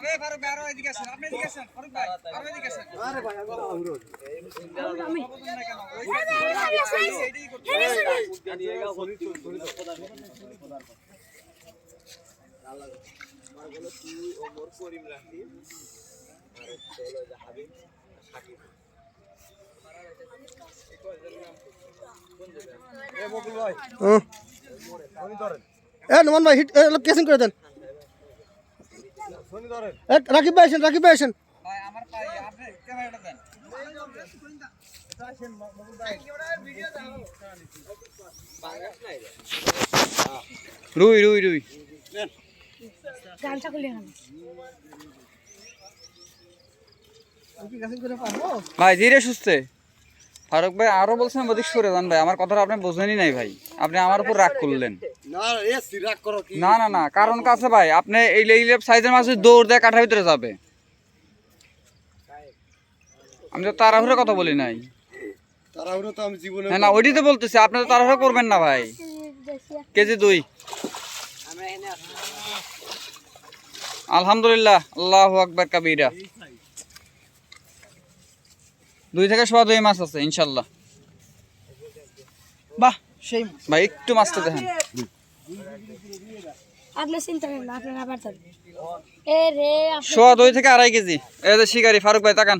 আবে ফারুক ভাই আরও এদিকে আসেন আপনি এদিকে আসেন ফারুক ভাই আরও এদিকে আসেন আরে ভাই আমি অনুরোধ বুঝুন না কেন ওই এইটাই করতে হুম। এ নোমান ভাই হিট কেসিং করে দেন রাকিব ভাই আসেন রাকিব ভাই আসেন। রুই রুই রুই। ভাই ধীরে সুস্থে। ফারুক ভাই আরও বলছেন ওদিক সরে যান ভাই আমার কথাটা আপনি বোঝেনই নাই ভাই। আপনি আমার উপর রাগ করলেন। না এ সিরাক করো কি? না না না কারণ কাছে ভাই আপনি এই এই সাইজের মাছ দৌড় দেয় কাঠার ভিতরে যাবে। আমি তো তাড়াহুড়ো কথা বলি নাই। তাড়াহুড়ো তো আমি জীবনে না ওইটাই তো বলতেছি আপনি তো তাড়াহুড়ো করবেন না ভাই। কেজি দুই। আলহামদুলিল্লাহ আল্লাহ আকবার কাবিরা। দুই থেকে সোয়া দুই মাছ আছে ইনশাল্লাহ। বাহ সেই ভাই একটু মাছটা দেখেন। সোয়া দুই থেকে আড়াই কেজি। এই যে শিকারি ফারুক ভাই তাকান।